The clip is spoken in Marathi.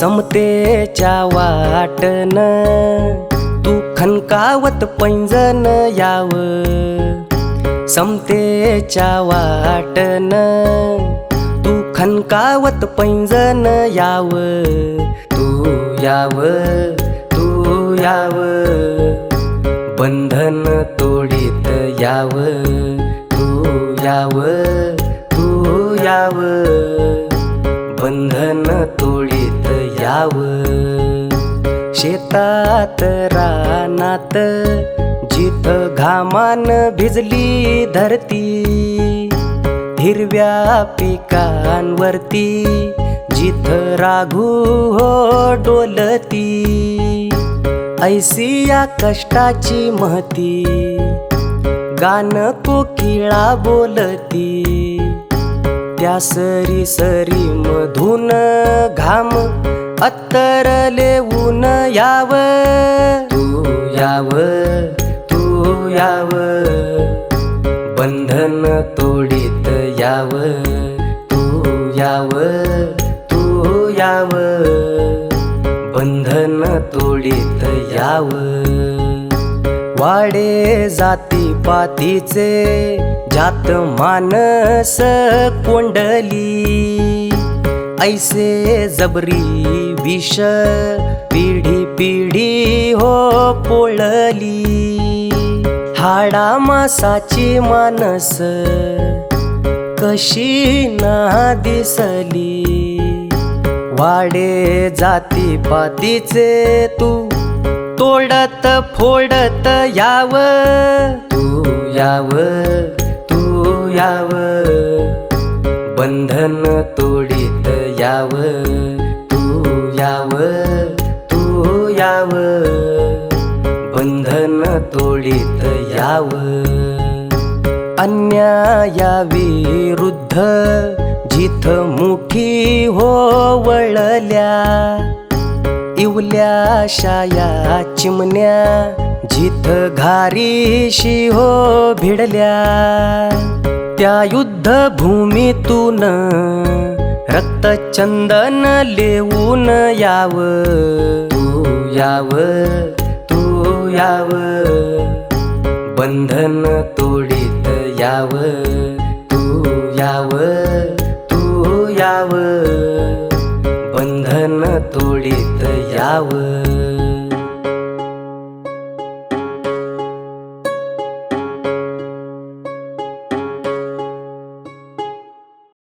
समतेच्या वाटन तू खनकावत पैंजन याव. समतेच्या वाटन तू खनकावत पैंजन याव. तू याव तू याव. बंधन तोडीत याव. तू याव तू याव. बंधन तोडीत शेतात रानात जिथ घामान भिजली धरती हिरव्या पिकांवरती जिथ राघू हो डोलती. ऐसी या कष्टाची महती गान कोकिळा बोलती. त्या सरी सरी मधून घाम अत्तरले ऊन याव. तू याव तू याव. बंधन तोडीत याव. तू याव तू याव. बंधन तोडीत याव. वाडे जाती पातीचे जात मानस कोंडली. ऐसे जबरी विष पिढी पिढी हो पोळली. हाडा मासाची मानस कशी ना दिसली. वाडे जाती पातीचे तू तोडत फोडत याव. तू याव तू याव. बंधन तोडीत याव. याव तू याव बंधन तोडीत याव. अन्याया विरुद्ध जिथ मुठी हो वळल्या इवल्या शाया चिमण्या जिथ घारीशी हो भिडल्या. त्या युद्ध भूमीतून रक्तचंदन लेऊन याव तू याव तू याव. बंधन तोडीत याव तू याव तू याव. बंधन तोडीत याव.